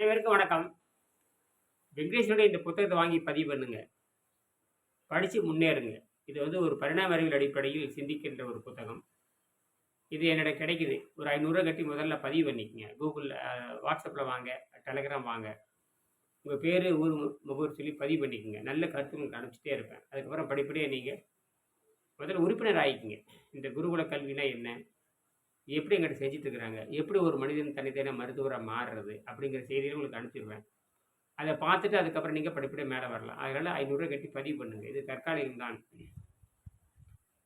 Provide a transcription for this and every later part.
அனைவருக்கும் வணக்கம். வெங்கடேஷனுடைய இந்த புத்தகத்தை வாங்கி பதிவு பண்ணுங்க. படித்து முன்னேறுங்க. இது வந்து ஒரு பரிணாம அறிவியல் அடிப்படையில் சிந்திக்கின்ற ஒரு புத்தகம். இது என்னோட கிடைக்குது. ஒரு ஐநூறுரூவா கட்டி முதல்ல பதிவு பண்ணிக்கங்க. கூகுளில் வாட்ஸ்அப்பில் வாங்க டெலகிராம் வாங்க. உங்கள் பேர் ஊர் முகூர் சொல்லி பதிவு பண்ணிக்கோங்க. நல்ல கருத்து உங்களுக்கு அனுப்பிச்சிட்டே இருப்பேன். அதுக்கப்புறம் படிப்படியாக நீங்கள் முதல்ல உறுப்பினர் ஆகிக்கிங்க இந்த குருகுல கல்வினா என்ன? எப்படி எங்கிட்ட செஞ்சிட்ருக்குறாங்க? இருக்கிறாங்க எப்படி ஒரு மனிதன் தனித்தனியாக மருத்துவராக மாறுறது? அப்படிங்கிற செய்தியை உங்களுக்கு அனுப்பிச்சிடுவேன் அதை பார்த்துட்டு அதுக்கப்புறம் நீங்கள் படிப்படியாக மேலே வரலாம். அதனால் ஐநூறுரூவா கட்டி பதிவு பண்ணுங்கள் இது தற்காலிகம் தான்.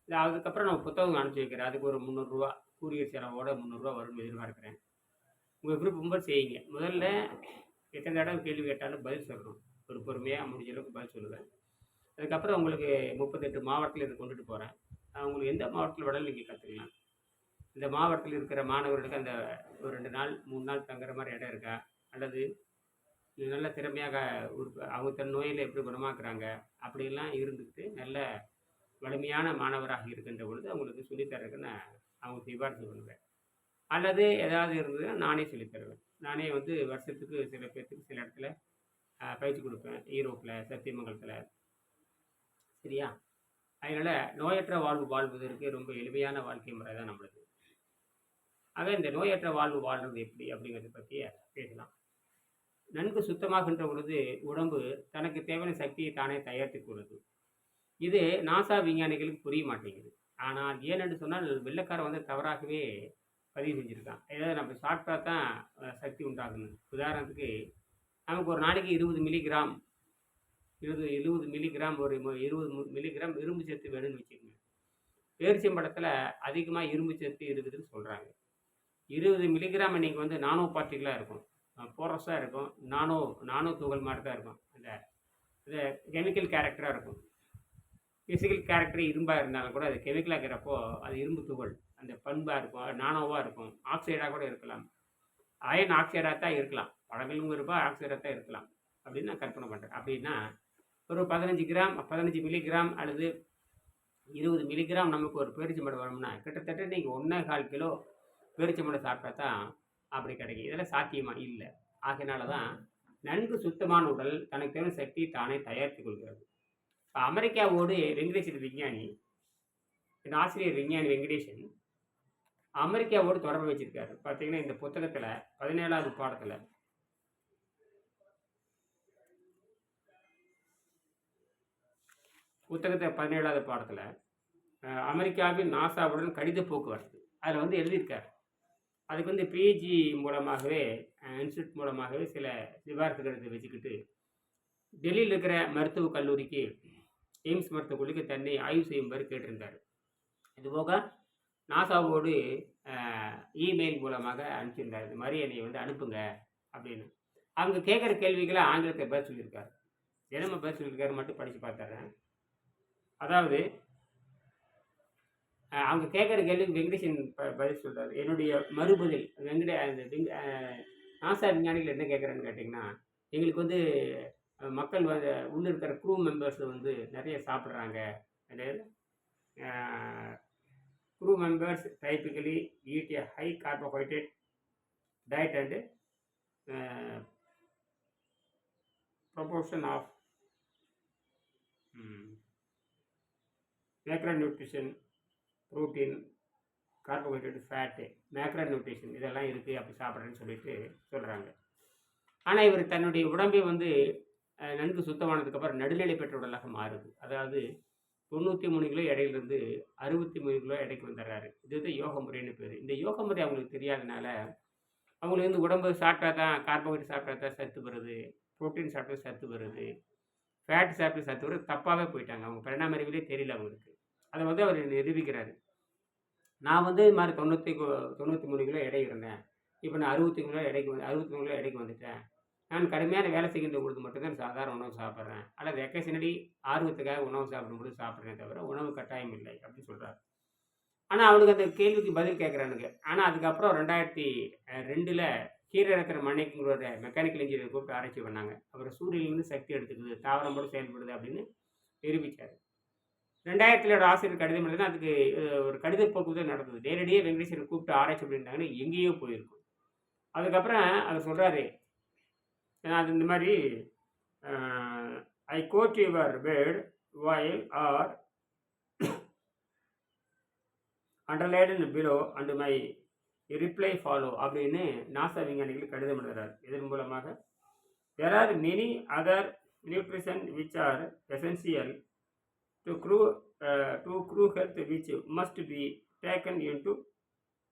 இல்லை அதுக்கப்புறம் நான் புத்தகம் அனுப்பிச்சி வைக்கிறேன். அதுக்கு ஒரு முந்நூறுரூவா கூரியர் செலவோட முந்நூறுரூவா வரும்னு எதிர்பார்க்குறேன். உங்கள் குரூப் ரொம்ப செய்யுங்க. முதல்ல எத்தனை தடவை கேள்வி கேட்டாலும் பதில் சொல்லணும். ஒரு பொறுமையாக முடிஞ்ச அளவுக்கு பதில் சொல்லுவேன் அதுக்கப்புறம் உங்களுக்கு முப்பத்தெட்டு மாவட்டத்தில் இதை கொண்டுட்டு போகிறேன் உங்களுக்கு எந்த மாவட்டத்தில் வேணாலும் நீங்கள் கற்றுக்கலாம் இந்த மாவட்டத்தில் இருக்கிற மாணவர்களுக்கு அந்த ஒரு ரெண்டு நாள் மூணு நாள் தங்குற மாதிரி இடம் இருக்கா? அல்லது நல்ல திறமையாக உறுப்பு அவங்க தன் நோயில் எப்படி குணமாக்குறாங்க? அப்படிலாம் இருந்துக்கிட்டு நல்ல வலிமையான மாணவராக இருக்கின்ற பொழுது அவங்களுக்கு சொல்லித்தரதுக்கு நான் அவங்க சிபாரிசு பண்ணுவேன். அல்லது ஏதாவது இருந்ததுன்னா நானே சொல்லித் தருவேன். நானே வந்து வருஷத்துக்கு சில பேர்த்துக்கு சில இடத்துல பயிற்சி கொடுப்பேன். ஈரோப்பில் சத்தியமங்கலத்தில். சரியா? அதனால் நோயற்ற வாழ்வு வாழ்வதற்கு ரொம்ப எளிமையான வாழ்க்கை முறை தான் நம்மளுது. ஆக இந்த நோயற்ற வாழ்வு வாழ்றது எப்படி அப்படிங்கிறத பற்றி பேசலாம். நன்கு சுத்தமாகின்ற பொழுது உடம்பு தனக்கு தேவையான சக்தியை தானே தயாரித்துக் கொள்ளுது. இது நாசா விஞ்ஞானிகளுக்கு புரிய மாட்டேங்குது. ஆனால் ஏனென்று சொன்னால் வெள்ளக்காரன் வந்து தவறாகவே பதிவு செஞ்சுருக்கான். ஏதாவது நம்ம சாப்பிட்டா தான் சக்தி உண்டாகணும் உதாரணத்துக்கு நமக்கு ஒரு நாளைக்கு இருபது மில்லிகிராம் இருபது எழுபது மில்லிகிராம் ஒரு இருபது மில்லிகிராம் இரும்பு சத்து வேணும்னு வச்சுக்கோங்க. பேரிச்சம்பழத்தில் அதிகமாக இரும்பு சத்து இருக்குதுன்னு சொல்கிறாங்க இருபது மில்லிகிராம் நீங்கள் வந்து நானோ பார்ட்டிகளாக இருக்கும். போரஸாக இருக்கும். நானோ நானோ துகள் மாதிரி தான் இருக்கும். அந்த இந்த கெமிக்கல் கேரக்டராக இருக்கும். ஃபிசிக்கல் கேரக்டர் இரும்பாக இருந்தாலும் கூட அது கெமிக்கலாக இருக்கிறப்போ அது இரும்பு துகள் அந்த பண்பாக இருக்கும் நானோவாக இருக்கும். ஆக்சைடாக கூட இருக்கலாம். அயன் ஆக்சைடாக தான் இருக்கலாம். பழங்களும் இருப்பா ஆக்சைடாக தான் இருக்கலாம். அப்படின்னு நான் கற்பனை பண்ணுறேன் அப்படின்னா ஒரு பதினஞ்சு கிராம் பதினஞ்சு மில்லிகிராம் அல்லது இருபது மில்லிகிராம் நமக்கு ஒரு பேரிச்சம்பழம் வரும்னா கிட்டத்தட்ட நீங்கள் ஒன்றே கால் கிலோ பேரிச்சம்பழம் சாப்பிட்டா தான் அப்படி கிடைக்கும். இதெல்லாம் சாத்தியமா? இல்லை. ஆகையினால தான் நன்கு சுத்தமான உடல் தனக்கு தேவை சக்தி தானே தயாரித்துக் கொள்கிறது. இப்போ அமெரிக்காவோடு வெங்கடேசன் விஞ்ஞானி இந்த ஆசிரியர் விஞ்ஞானி வெங்கடேசன் அமெரிக்காவோடு தொடர்பு வச்சிருக்காரு. பார்த்தீங்கன்னா இந்த புத்தகத்தில் பதினேழாவது பாடத்தில் புத்தகத்தை பதினேழாவது பாடத்தில் அமெரிக்காவின் நாசாவுடன் கடித போக்குவரத்து அதில் வந்து எழுதியிருக்கார். அதுக்கு வந்து பிஜி மூலமாகவே இன்ஸ்டியூட் மூலமாகவே சில சிபாரிசு வச்சுக்கிட்டு டெல்லியில் இருக்கிற மருத்துவக் கல்லூரிக்கு எய்ம்ஸ் மருத்துவக் கல்லூரிக்கு தன்னை ஆய்வு செய்யும்படி கேட்டிருந்தார். இதுபோக நாசாவோடு இமெயில் மூலமாக அனுப்பிச்சிருந்தார். இது மாதிரி என்னை வந்து அனுப்புங்க அப்படின்னு. அவங்க கேட்குற கேள்விகளை ஆங்கிலத்தை பதில் சொல்லியிருக்காரு. தினமும் பதில் சொல்லியிருக்காரு மட்டும் படித்து பார்த்துறேன் அதாவது அவங்க கேட்குற கேள்விக்கு வெங்கடேசன் ப- பதில் சொல்கிறார் என்னுடைய மறுபதில் வெங்கடே அந்த நாசா விஞ்ஞானிகள் என்ன கேட்குறேன்னு கேட்டிங்கன்னா எங்களுக்கு வந்து மக்கள் வந்து உள்ளே இருக்கிற குரூ மெம்பர்ஸ் வந்து நிறைய சாப்பிட்றாங்க. அதாவது crew members typically eat a high carbohydrate diet and proportion of macro nutrition protein carbohydrate fat macro nutrition இதெல்லாம் இருக்குது அப்படி சாப்பிட்றேன்னு சொல்லிட்டு சொல்கிறாங்க ஆனால் இவர் தன்னுடைய உடம்பே வந்து நன்கு சுத்தமானதுக்கப்புறம் நடுநிலை பெற்ற உடலாக மாறுது. அதாவது தொண்ணூற்றி மூணு கிலோ எடையிலிருந்து அறுபத்தி மூணு கிலோ எடைக்கு வந்துடுறாரு. இதுதான் யோக முறைன்னு பேர். இந்த யோக முறை அவங்களுக்கு தெரியாதனால அவங்களுக்கு வந்து உடம்பு சாப்பிட்டா தான் கார்போஹைட்ரேட் சாப்பிட்டா தான் சத்து வருது ப்ரோட்டீன் சாப்பிட்டா சத்து வருது ஃபேட் சாப்பிட்டு சத்து வருது தப்பாகவே போயிட்டாங்க. அவங்க பரிணாம அறிவிலே தெரியல அவங்களுக்கு. அதை வந்து அவர் நிரூபிக்கிறாரு. நான் வந்து இது மாதிரி தொண்ணூற்றி தொண்ணூற்றி மூணு கிலோ எடை இருந்தேன். இப்போ நான் அறுபத்தி கிலோ எடைக்கு வந்து அறுபத்தி மூணு கிலோ எடைக்கு வந்துட்டேன். நான் கடுமையான வேலை செய்கின்ற பொழுது மட்டும்தான் சாதாரண உணவு சாப்பிட்றேன். அல்லது வெக்கேஷனடி ஆர்வத்துக்காக உணவு சாப்பிடும்போது சாப்பிட்றேன் தவிர உணவு கட்டாயம் இல்லை அப்படின்னு சொல்கிறார் ஆனால் அவனுக்கு அந்த கேள்விக்கு பதில் கேட்குறானுங்க. ஆனால் அதுக்கப்புறம் ரெண்டாயிரத்தி ரெண்டில் கீரை இருக்கிற மண்ணைக்குங்கிற மெக்கானிக்கல் இன்ஜினியர் கூப்பிட்டு ஆராய்ச்சி பண்ணாங்க. அப்புறம் சூரியன்லேருந்து சக்தி எடுத்துக்குது தாவரம் போட செயல்படுது அப்படின்னு நிரூபித்தார் ரெண்டாயிரத்திலோட ஆசிரியர் கடிதம் எழுதினா அதுக்கு ஒரு கடித போக்குவரத்து நடந்தது. நேரடியாக வெங்கடேஸ்வரன் கூப்பிட்டு ஆராய்ச்சி பண்ணிட்டாங்கன்னு எங்கேயோ போயிருக்கும். அதுக்கப்புறம் அதை சொல்கிறாரு ஏன்னா அது இந்த மாதிரி I quote your word while are underlined below and my reply follow அப்படின்னு நாசா விஞ்ஞானிகள் கடிதம் எழுதுறார். இதன் மூலமாக there are many other nutrition which are essential to crew uh, to crew health which must be taken into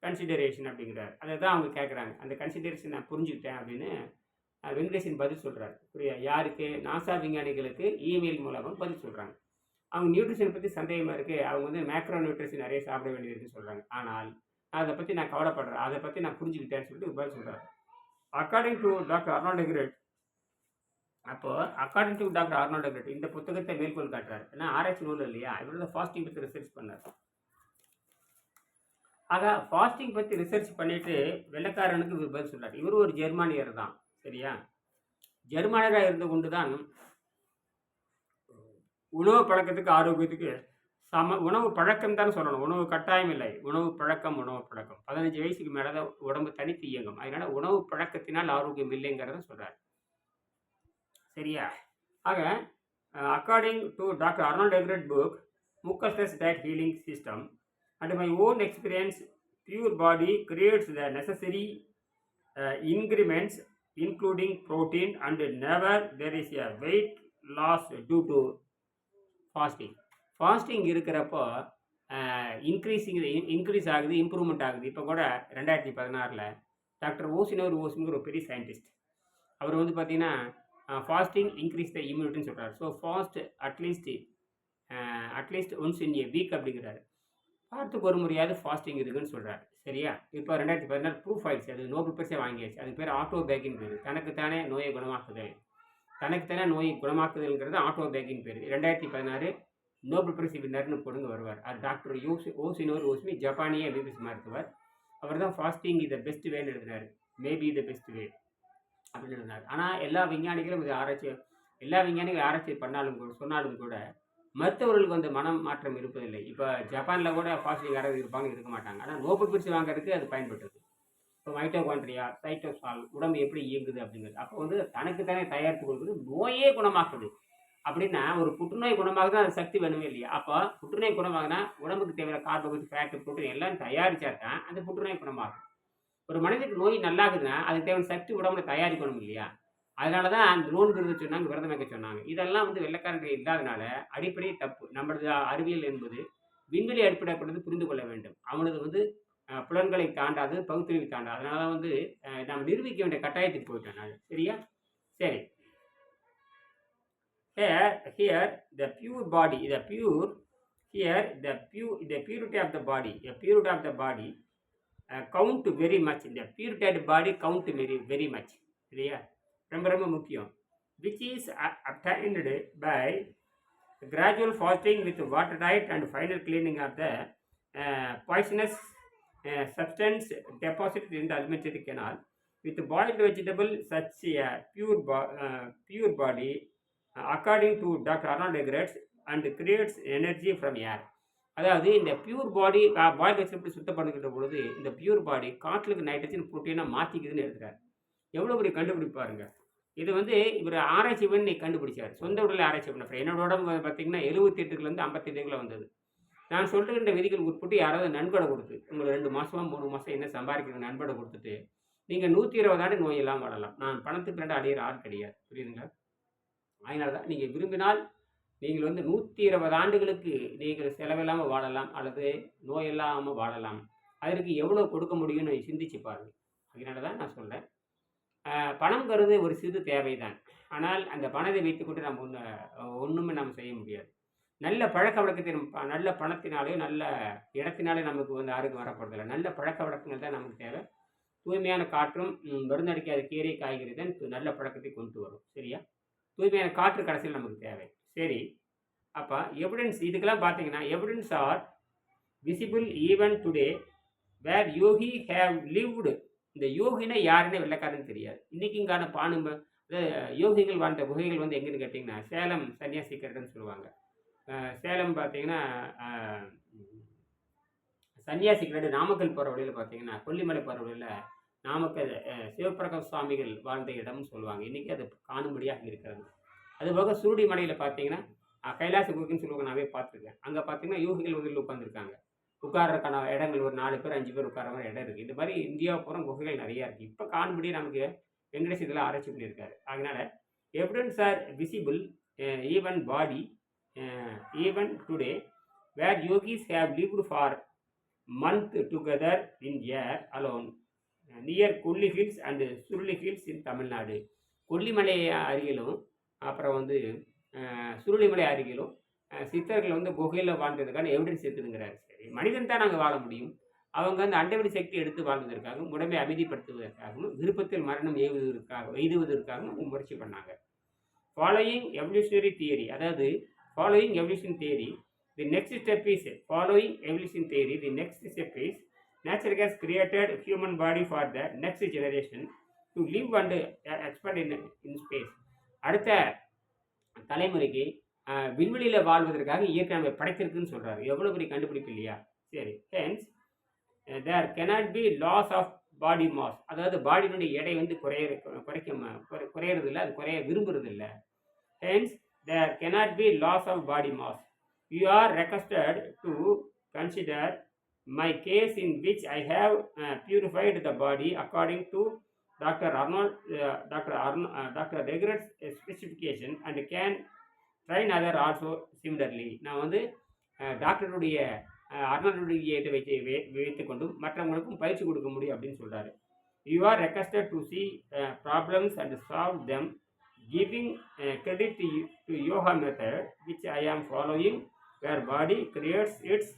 consideration அப்படிங்கிறார். அதை தான் அவங்க கேட்குறாங்க அந்த கன்சிடரேஷன் நான் புரிஞ்சுக்கிட்டேன் அப்படின்னு வெங்கடேஷன் வெங்கடேசன் பதில் சொல்கிறார் புரியா யாருக்கு? நாசா விஞ்ஞானிகளுக்கு இமெயில் மூலமாக பதில் சொல்கிறாங்க அவங்க நியூட்ரிஷன் பற்றி சந்தேகமாக இருக்குது அவங்க வந்து மேக்ரோ நியூட்ரிஷன் நிறைய சாப்பிட வேண்டியதுன்னு சொல்கிறாங்க ஆனால் அதை பற்றி நான் கவலைப்படுறேன். அதை பற்றி நான் புரிஞ்சுக்கிட்டேன்னு சொல்லிட்டு பதில் சொல்கிறார் according to doctor Arnold Ehret அப்போ according to doctor Arnold Ehret இந்த புத்தகத்தை மேற்கோள் காட்டுறாரு. ஏன்னா ஆராய்ச்சி நூல் இல்லையா? இவர் தான் ஃபாஸ்டிங் பற்றி ரிசர்ச் பண்ணார். ஆக ஃபாஸ்டிங் பற்றி ரிசர்ச் பண்ணிட்டு வெள்ளைக்காரனுக்கு இவர் பதில் சொல்றார். இவர் ஒரு ஜெர்மானியர் தான் சரியா? ஜெர்மானியராக இருந்து கொண்டு தான் உணவு பழக்கத்துக்கு ஆரோக்கியத்துக்கு சம உணவு பழக்கம் தான் சொல்லணும். உணவு கட்டாயம் இல்லை. உணவு பழக்கம் உணவு பழக்கம். பதினஞ்சு வயசுக்கு மேலே தான் உடம்பு தனித்து இயங்கும். அதனால உணவு பழக்கத்தினால் ஆரோக்கியம் இல்லைங்கிறத சொல்கிறார் சரியா? ஆக according to doctor Arnold Ehret book mucusless diet healing system and my own experience pure body creates the necessary increments including protein and never there is a weight loss due to fasting fasting இருக்கிறப்போ uh, increasing increase ஆகுது improvement ஆகுது. இப்போ கூட ரெண்டாயிரத்தி பதினாறில் doctor ஓசினோர் ஓசிங்கிற ஒரு பெரிய scientist அவர் வந்து பார்த்திங்கன்னா ஃபாஸ்டிங் இன்க்ரீஸ் த இம்யூனிட்டின்னு சொல்கிறார் so fast at least at least once in a week அப்படிங்கிறாரு. வாரத்துக்கு ஒரு முறையாவது ஃபாஸ்டிங் இருக்குன்னு சொல்கிறார் சரியா? இப்போ ரெண்டாயிரத்தி பதினாறு ப்ரூஃப் ஆயிடுச்சு. அது நோபல் பரிசே வாங்கியாச்சு. அது பேர் ஆட்டோ பேக்கின் பேர் தனக்குத்தானே நோயை குணமாக்குதல். தனக்குத்தானே நோயை குணமாக்குதல்ங்கிறது ஆட்டோ பேக்கின் பேர் ரெண்டாயிரத்தி பதினாறு நோபல் பரிசு வின்னர்னு கொடுங்க வருவார். அது டாக்டர் யோசி ஓசினோர் ஓஸ்மி ஜப்பானிய எம்பிபிஎஸ் மருத்துவர். அவர் தான் ஃபாஸ்டிங் இதை பெஸ்ட் வேன்னு எழுதினார் மேபி த பெஸ்ட் வே அப்படின்னு எழுதினார் ஆனால் எல்லா விஞ்ஞானிகளும் இது ஆராய்ச்சி எல்லா விஞ்ஞானிகளும் ஆராய்ச்சி பண்ணாலும் கூட சொன்னாலும் கூட மருத்துவர்களுக்கு வந்து மனம் மாற்றம் இருப்பதில்லை. இப்போ ஜப்பானில் கூட ஃபாஸ்டிங் யாராவது இருப்பாங்க இருக்க மாட்டாங்க. ஆனால் நோபல் பரிசு வாங்குறதுக்கு அது பயன்பட்டது. இப்போ மைட்டோகாண்ட்ரியா சைட்டோசால் உடம்பு எப்படி இயங்குது அப்படிங்கிறது. அப்போ வந்து தனக்குத்தானே தயாரித்து கொடுக்குது நோயே குணமாக்குது. அப்படின்னா ஒரு புற்றுநோய் குணமாகுது அது சக்தி வேணுமே இல்லையா? அப்போ புற்றுநோய் குணமாகுனா உடம்புக்கு தேவையான கார்போஹைட்ரேட் ஃபேட்டு புற்றுநோய் எல்லாம் தயாரிச்சா தான் அந்த புற்றுநோய் குணமாகும். ஒரு மனிதனுக்கு நோய் நல்லாகுதுன்னா அதுக்கு தேவையான சக்தி உடம்புல தயாரிக்கணும் இல்லையா? அதனால தான் அந்த நோன்கிறது சொன்னாங்க விரதம் வைக்க சொன்னாங்க. இதெல்லாம் வந்து வெள்ளைக்காரர்கள் இல்லாதனால அடிப்படை தப்பு. நம்மளது அறிவியல் என்பது விண்வெளி அடிப்படைப்படுறது புரிந்து கொள்ள வேண்டும். அவனது வந்து புலன்களை தாண்டாது பகுத்தறிவு தாண்டாது. அதனால தான் வந்து நாம் நிரூபிக்க வேண்டிய கட்டாயத்துக்கு போயிட்டேன் நான் சரியா? சரி. Here here the pure body the pure here the pure the purity of the body the purity of the body uh, count very much the purity of the body count very very much சரியா ரொம்ப ரொம்ப முக்கியம் which is a- obtained by gradual fasting with water diet and final cleaning of the uh, poisonous uh, substance deposited in the alimentary canal with boiled vegetable such a pure bo- uh, pure body according to doctor Arnold Ehret's and creates energy from air அதாவது இந்த pure body boil வச்சு எப்படி சுத்தம் பண்ணுகின்ற பொழுது இந்த pure பாடி காற்றுக்கு nitrogen புரோட்டீனாக மாற்றிக்குதுன்னு எழுதுறாரு. எவ்வளோ பெரிய கண்டுபிடிப்பாருங்க இது வந்து இவர் ஆராய்ச்சி பண்ணி கண்டுபிடிச்சார். சொந்த உடலில் ஆராய்ச்சி பண்ண என்னோட உடம்பு பார்த்தீங்கன்னா எழுபத்தி எட்டுலேருந்து ஐம்பத்தெட்டுக்குள்ள வந்தது. நான் சொல்கின்ற விதிகள் உட்பட்டு யாராவது நண்படை கொடுத்து உங்களை ரெண்டு மாதமாக மூணு மாதம் என்ன சம்பாதிக்கிறது நண்படை கொடுத்துட்டு நீங்கள் நூற்றி இருபது ஆண்டு நோயெல்லாம் வாழலாம். நான் பணத்துக்கு ரெண்டு அடையிற ஆள் கிடையாது. புரியுதுங்களா? அதனால தான் நீங்கள் விரும்பினால் நீங்கள் வந்து நூற்றி இருபது ஆண்டுகளுக்கு நீங்கள் செலவில்லாமல் வாழலாம் அல்லது நோய் இல்லாமல் வாழலாம். அதற்கு எவ்வளோ கொடுக்க முடியும்னு சிந்திச்சு பாருங்கள் அதனால தான் நான் சொல்கிறேன் பணம்ங்கிறது ஒரு சிறு தேவைதான். ஆனால் அந்த பணத்தை வைத்துக்கொண்டு நம்ம ஒன்று ஒன்றுமே நம்ம செய்ய முடியாது. நல்ல பழக்க வழக்கத்தின் ப- நல்ல பணத்தினாலே நல்ல இடத்தினாலே நமக்கு வந்து ஆரோக்கியம் வரப்படுறதில்ல நல்ல பழக்க வழக்கங்கள் தான் நமக்கு தேவை. தூய்மையான காற்றும் மருந்தடிக்காத கீரை காய்கறி தான் நல்ல பழக்கத்தை கொண்டு வரும். சரியா? தூய்மையான காற்று கடைசியில் நமக்கு தேவை. சரி. அப்போ எவிடன்ஸ் இதுக்கெல்லாம் பார்த்தீங்கன்னா evidence are visible even today where yogi have lived இந்த யோகினா யாருன்னு வெள்ளக்காரன்னு தெரியாது. இன்றைக்கிங்கான பானு யோகிகள் வாழ்ந்த குகைகள் வந்து எங்கேன்னு கேட்டிங்கன்னா சேலம் சன்னியாசி கரடுன்னு சொல்லுவாங்க. சேலம் பார்த்தீங்கன்னா அஹ், சன்னியாசி நாமக்கல் போகிற வழியில் பார்த்தீங்கன்னா கொல்லிமலை போகிற வழியில் நாமக்கல் சிவபிரகாஷ் சுவாமிகள் வாழ்ந்த இடம்னு சொல்லுவாங்க. இன்றைக்கி அது காணும்படியாக இருக்கிறது. அதுபோக சுருடி மலையில் பார்த்தீங்கன்னா கைலாச குகைன்னு சொல்லுவாங்க நானே பார்த்துருக்கேன். அங்கே பார்த்தீங்கன்னா யோகிகள் உதவியில் உட்காந்துருக்காங்க உட்கார்றதுக்கான இடங்கள் ஒரு நாலு பேர் அஞ்சு பேர் உட்கார மாதிரி இடம் இருக்குது இந்த மாதிரி இந்தியா பூரா குகைகள் நிறையா இருக்குது இப்போ காண்படி நமக்கு வெங்கடேஷ் இதெல்லாம் ஆராய்ச்சி பண்ணியிருக்காரு. அதனால் evidence are visible even body even today where yogis have lived for month together in air alone near Kolli hills and Suruli hills in Tamil Nadu Kollimalai அருகிலும் அப்புறம் வந்து சுருளிமலை அருகிலும் சித்தர்கள் வந்து குகையில் வாழ்ந்ததுக்கான எவிடன்ஸ் இருக்குதுங்கிறாரு. சரி மனிதன் தான் நாங்கள் வாழ முடியும். அவங்க அந்த அண்டவெளி சக்தி எடுத்து வாழ்வதற்காகவும் உடம்பை அமைதிப்படுத்துவதற்காகவும் விருப்பத்தில் மரணம் எய்வதற்காக எய்துவதற்காகவும் முயற்சி பண்ணாங்க. ஃபாலோயிங் எவல்யூஷனரி தியரி அதாவது following evolution theory the next step is following evolution theory the next step is nature has created human body for the next generation to live and expend in in space அடுத்த தலைமுறைக்கு விண்வெளியில் வாழ்வதற்காக இயற்கை நம்ம படைத்திருக்குன்னு சொல்கிறாரு எவ்வளோ பெரிய கண்டுபிடிப்பு இல்லையா? சரி hence there cannot be loss of body mass அதாவது பாடியினுடைய எடை வந்து குறைய குறைக்க குறையிறது இல்லை அது குறைய விரும்புறது இல்லை. Hence there cannot be loss of body mass you are requested to consider my case in which I have purified the body according to doctor Arnold doctor அர்ன doctor regulars specification and can train other also similarly நான் வந்து டாக்டருடைய அஹ், அர்னால்டுடைய இதை வைத்து வை- வைத்துக்கொண்டும் மற்றவங்களுக்கும் பயிற்சி கொடுக்க முடியும் அப்படின்னு சொல்கிறாரு you are requested to see problems and solve them giving credit to yoga method which I am following where body creates its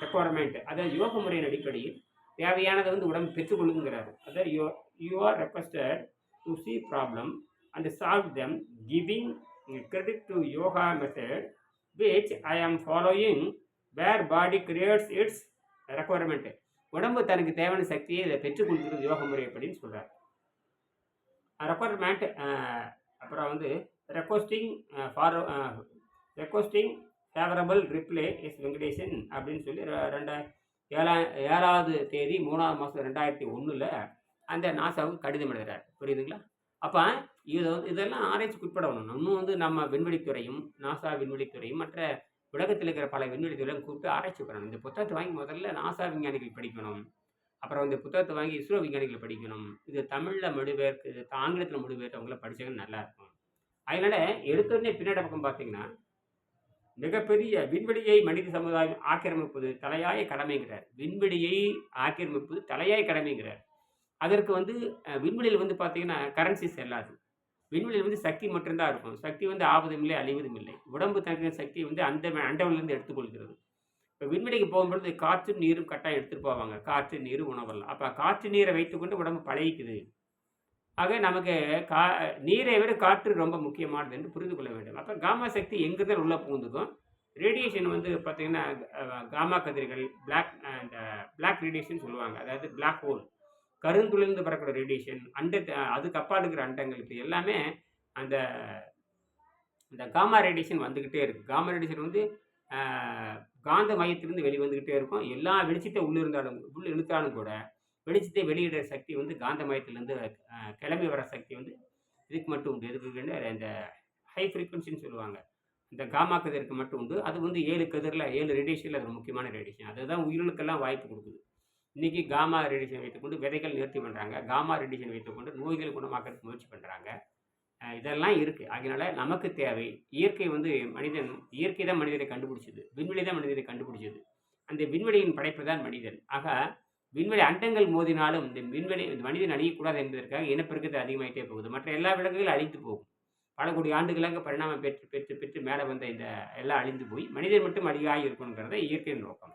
requirement அதாவது யோக முறையின் அடிப்படையில் தேவையானதை வந்து உடம்பு பெற்றுக்கொள்ளுங்கிறாரு. அதாவது யோ you are requested to see problem and solve them giving credit to yoga method which I am following where body creates its requirement உடம்பு தனக்கு தேவையான சக்தியை இதை பெற்றுக் கொடுக்கிறது யோக முறை அப்படின்னு சொல்கிறார் ரெக்குவயர்மெண்ட் அப்புறம் வந்து requesting for requesting favourable reply S Venkatesan அப்படின்னு சொல்லி ரெண்டாயிரம் ரெண்டா ஏழா ஏழாவது தேதி மூணாவது மாதம் ரெண்டாயிரத்தி ஒன்றில் அந்த நாசாவுக்கு கடிதம் எழுதுகிறார் புரியுதுங்களா? அப்போ இது வந்து இதெல்லாம் ஆராய்ச்சிக்கு உட்படணும் இன்னும் வந்து நம்ம விண்வெளித்துறையும் நாசா விண்வெளித்துறையும் மற்ற உலகத்தில் இருக்கிற பல விண்வெளித்துறையும் கூப்பிட்டு ஆராய்ச்சி பண்ணணும். இந்த புத்தகத்தை வாங்கி முதல்ல நாசா விஞ்ஞானிகள் படிக்கணும். அப்புறம் இந்த புத்தகத்தை வாங்கி இஸ்ரோ விஞ்ஞானிகள் படிக்கணும். இது தமிழில் மொழிபெயர்க்கு இது ஆங்கிலத்தில் மொழிபெயர்த்து அவங்கள படிச்சாங்கன்னா நல்லா இருக்கும் அதனால எடுத்தோடனே பின்னாடி பக்கம் பார்த்தீங்கன்னா மிகப்பெரிய விண்வெளியை மனித சமுதாயம் ஆக்கிரமிப்பது தலையாய கடமைங்கிறார். விண்வெளியை ஆக்கிரமிப்பது தலையாய கடமைங்கிறார். அதற்கு வந்து விண்வெளியில் வந்து பார்த்தீங்கன்னா கரன்சி செல்லாது. விண்வெளியில் வந்து சக்தி மட்டும்தான் இருக்கும். சக்தி வந்து ஆவதும் இல்லை அழிவதும் இல்லை உடம்பு தங்க சக்தி வந்து அந்த அண்டவிலிருந்து எடுத்துக்கொள்கிறது. இப்போ விண்வெளிக்கு போகும்பொழுது காற்றும் நீரும் கட்டாயம் எடுத்துகிட்டு போவாங்க. காற்று நீர் உணவெல்லாம். அப்போ காற்று நீரை வைத்துக்கொண்டு உடம்பு பழகிக்குது. ஆக நமக்கு கா நீரை விட காற்று ரொம்ப முக்கியமானது என்று புரிந்து கொள்ள வேண்டும். அப்போ காமா சக்தி எங்கிருந்தால் உள்ளே புகுந்துக்கும். ரேடியேஷன் வந்து பார்த்திங்கன்னா காமா கதிர்கள் பிளாக் அந்த பிளாக் ரேடியேஷன் சொல்லுவாங்க. அதாவது பிளாக் ஹோல். கருந்துளிர்ந்து பறக்கிற ரேடியேஷன் அண்ட அதுக்கு அப்பா இருக்கிற அண்டங்கள் இப்போ எல்லாமே அந்த இந்த காமா ரேடியேஷன் வந்துக்கிட்டே இருக்குது காமா ரேடியேஷன் வந்து காந்த மையத்திலிருந்து வெளி வந்துக்கிட்டே இருக்கும். எல்லா வெளிச்சத்தை உள்ளே இருந்தாலும் உள்ள இழுத்தாலும் கூட வெளிச்சத்தை வெளியிடுற சக்தி வந்து காந்த மையத்திலேருந்து கிளம்பி வர சக்தி வந்து இதுக்கு மட்டும் உண்டு. எதுக்கு இந்த ஹை ஃப்ரீக்வன்சின்னு சொல்லுவாங்க. இந்த காமா கதிருக்கு மட்டும் உண்டு. அது வந்து ஏழு கதிரில் ஏழு ரேடியேஷனில் அது ஒரு முக்கியமான ரேடியேஷன் அதுதான் உயிர்களுக்கெல்லாம் வாய்ப்பு கொடுக்குது. இன்றைக்கி காமா ரேடியேஷன் வைத்துக்கொண்டு விதைகள் நிறுத்தி பண்ணுறாங்க காமா ரேடியேஷன் வைத்துக்கொண்டு நோய்கள் குணமாக்கிறதுக்கு முயற்சி பண்ணுறாங்க இதெல்லாம் இருக்குது அதனால் நமக்கு தேவை. இயற்கை வந்து மனிதன் இயற்கை தான் மனிதனை கண்டுபிடிச்சது. விண்வெளி தான் மனிதனை கண்டுபிடிச்சது. அந்த விண்வெளியின் படைப்பு தான் மனிதன். ஆக விண்வெளி அண்டங்கள் மோதினாலும் இந்த விண்வெளி இந்த மனிதன் அழியக்கூடாது என்பதற்காக இனப்பெருக்கத்தை அதிகமாகிட்டே போகுது. மற்ற எல்லா விலங்குகளும் அழிந்து போகும். பல கோடி ஆண்டுகளாக பரிணாமம் பெற்று பெற்று பெற்று மேலே வந்த இந்த எல்லாம் அழிந்து போய் மனிதன் மட்டும் அழியாக இருக்கணுங்கிறத இயற்கையின் நோக்கம்.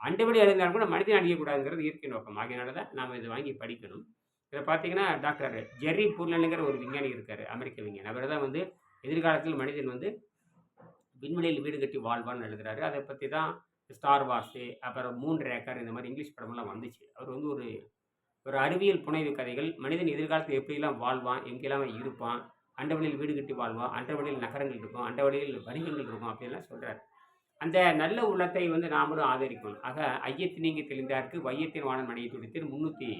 அண்டவெளி அழிந்தாலும் கூட மனிதன் அழியக்கூடாதுங்கிறது இயற்கை நோக்கம். ஆகையினால தான் நாம் இதை வாங்கி படிக்கணும். இதில் பார்த்தீங்கன்னா டாக்டர் ஜெர்ரி பூர்லனுங்கிற ஒரு விஞ்ஞானி இருக்கார் அமெரிக்க விஞ்ஞானி. அவர் தான் வந்து எதிர்காலத்தில் மனிதன் வந்து விண்வெளியில் வீடு கட்டி வாழ்வான்னு எழுதுறாரு. அதை பற்றி தான் ஸ்டார் வார்ஸு அப்புறம் மூன் ரேக்கர் இந்த மாதிரி இங்கிலீஷ் படமெல்லாம் வந்துச்சு. அவர் வந்து ஒரு ஒரு அறிவியல் புனைவு கதைகள் மனிதன் எதிர்காலத்தில் எப்படிலாம் வாழ்வான் எங்கெல்லாம் இருப்பான் அண்டவெளியில் வீடு கட்டி வாழ்வான் அண்டவெளியில் நகரங்கள் இருக்கும் அண்டவெளியில் வணிகங்கள் இருக்கும் அப்படின்லாம் சொல்கிறார் அந்த நல்ல உள்ளத்தை வந்து நாமளும் ஆதரிக்கணும். ஆக ஐயத்து நீங்கி தெளிந்தார்க்கு வையத்தின் வானம் அடைய துடித்து முந்நூற்றி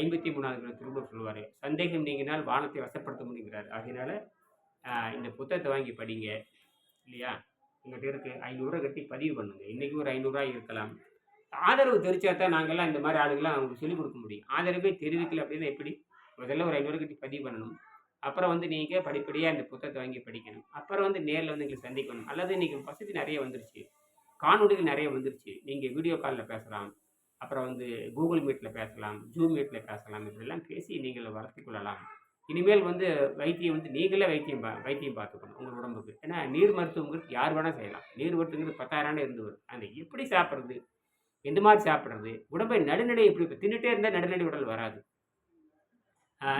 ஐம்பத்தி மூணாவது திரும்ப சொல்லுவார். சந்தேகம் நீங்கினால் வானத்தை வசப்படுத்த முடியுங்கிறார். அதனால இந்த புத்தகத்தை வாங்கி படிங்க. இல்லையா? உங்கள்கிட்ட இருக்கு ஐநூறுரூவா கட்டி பதிவு பண்ணுங்க. இன்றைக்கி ஒரு ஐநூறுரூவா இருக்கலாம். ஆதரவு தெரிச்சா தான் நாங்கள்லாம் இந்த மாதிரி ஆளுங்களாம் அவங்களுக்கு சொல்லிக் கொடுக்க முடியும். ஆதரவே தெரிவிக்கல அப்படின்னா எப்படி? முதல்ல ஒரு ஐநூறு கட்டி பதிவு பண்ணணும். அப்புறம் வந்து நீங்கள் படிப்படியாக இந்த புத்தகத்தை வாங்கி படிக்கணும். அப்புறம் வந்து நேரில் வந்து எங்களை சந்திக்கணும். அல்லது இன்றைக்கி வசதி நிறைய வந்துருச்சு. காணொலிகள் நிறைய வந்துருச்சு. நீங்கள் வீடியோ காலில் பேசலாம். அப்புறம் வந்து கூகுள் மீட்டில் பேசலாம். ஜூம் மீட்டில் பேசலாம். இப்படிலாம் பேசி நீங்கள் வளர்த்தி கொள்ளலாம். இனிமேல் வந்து வைத்தியம் வந்து நீங்களே வைத்தியம் பா வைத்தியம் பார்த்துக்கணும் உங்கள் உடம்புக்கு. ஏன்னா நீர் மருத்துவங்கிறது யார் வேணால் செய்யலாம். நீர் மருத்துவங்கிறது பத்தாயிரம் ஆண்டு இருந்து வரும். அந்த எப்படி சாப்பிட்றது? எந்த மாதிரி சாப்பிட்றது? உடம்பை நடுநடை எப்படி இப்போ தின்னுட்டே இருந்தால் நடுநடை உடல் வராது.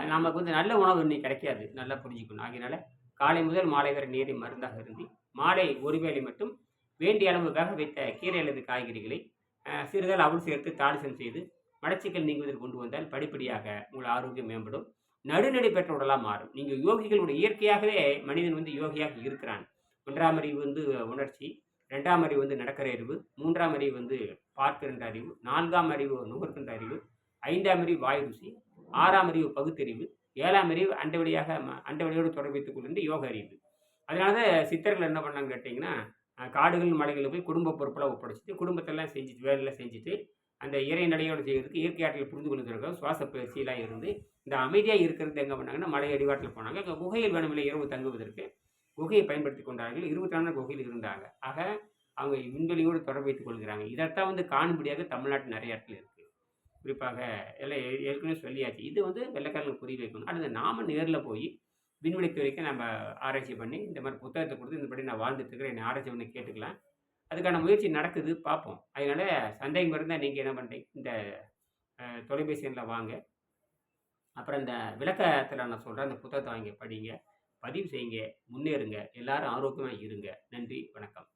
நமக்கு வந்து நல்ல உணவு இன்னைக்கு கிடைக்காது. நல்லா புரிஞ்சுக்கணும். ஆகையினால காலை முதல் மாலை வரை நீரை மருந்தாக இருந்து மாலை ஒரு வேளை மட்டும் வேண்டிய அளவு வேக வைத்த கீரை அல்லது காய்கறிகளை ஆஹ் அவள் சேர்த்து தாளிசம் செய்து மடச்சிக்கல் நீங்குவதற்கு கொண்டு வந்தால் படிப்படியாக உங்கள் ஆரோக்கியம் மேம்படும். நடுநடை பெற்ற உடலாக மாறும். நீங்கள் யோகிகளுடைய இயற்கையாகவே மனிதன் வந்து யோகியாக இருக்கிறான். ஒன்றாம் அறிவு வந்து உணர்ச்சி ரெண்டாம் அறிவு வந்து நடக்கிற அறிவு மூன்றாம் அறிவு வந்து பார்க்கின்ற அறிவு நான்காம் அறிவு நுகர்கின்ற அறிவு ஐந்தாம் அறிவு வாய் ருசி ஆறாம் அறிவு பகுத்தறிவு ஏழாம் அறிவு அண்டவெளியாக ம- அண்டவெளியோடு தொடர்பித்துக் கொள்கின்ற யோக அறிவு. அதனால தான் சித்தர்கள் என்ன பண்ணாங்க கேட்டிங்கன்னா காடுகள் மலைகளில் போய் குடும்ப பொறுப்பெல்லாம் ஒப்படைச்சிட்டு குடும்பத்தெல்லாம் செஞ்சுட்டு வேலையெல்லாம் செஞ்சுட்டு அந்த இறை நடையோடு செய்கிறதுக்கு இயற்கை ஆற்றில் புரிந்து கொள்வதற்காக சுவாச பயிற்சியெல்லாம் இருந்து இந்த அமைதியாக இருக்கிறது எங்கே பண்ணாங்கன்னா மலை அடிவாட்டில் போனாங்க. அங்கே குகையில் வேணுமில்லை இரவு தங்குவதற்கு குகையை பயன்படுத்தி கொண்டார்கள். இருபத்தி நாலு குகையில் இருந்தாங்க. ஆக அவங்க விண்வெளியோடு தொடர்பு வைத்துக் கொள்கிறாங்க. இதைத்தான் வந்து காணும்படியாக தமிழ்நாட்டு நிறைய இடத்துல இருக்குது குறிப்பாக எல்லாம் ஏ- ஏற்கனவே சொல்லியாச்சு. இது வந்து வெள்ளைக்காரங்களுக்கு புரிய வைக்கணும். அடுத்து நாம நேரில் போய் விண்வெளி துறைக்கு நம்ம ஆராய்ச்சி பண்ணி இந்த மாதிரி புத்தகத்தை கொடுத்து இந்தபடி நான் வாழ்ந்துட்டு இருக்கிறேன் என்னை ஆராய்ச்சி பண்ணி கேட்டுக்கலாம். அதுக்கான முயற்சி நடக்குது பார்ப்போம். அதனால சந்தேகம் இருந்தால் நீங்கள் என்ன பண்ணுறீங்க இந்த தொலைபேசி எண்ணில் வாங்க. அப்புறம் இந்த விளக்கத்தில் நான் சொல்கிறேன் அந்த புத்தகத்தை வாங்கி படிங்க. பதிவு செய்யுங்க முன்னேறுங்க. எல்லாரும் ஆரோக்கியமாக இருங்க. நன்றி வணக்கம்.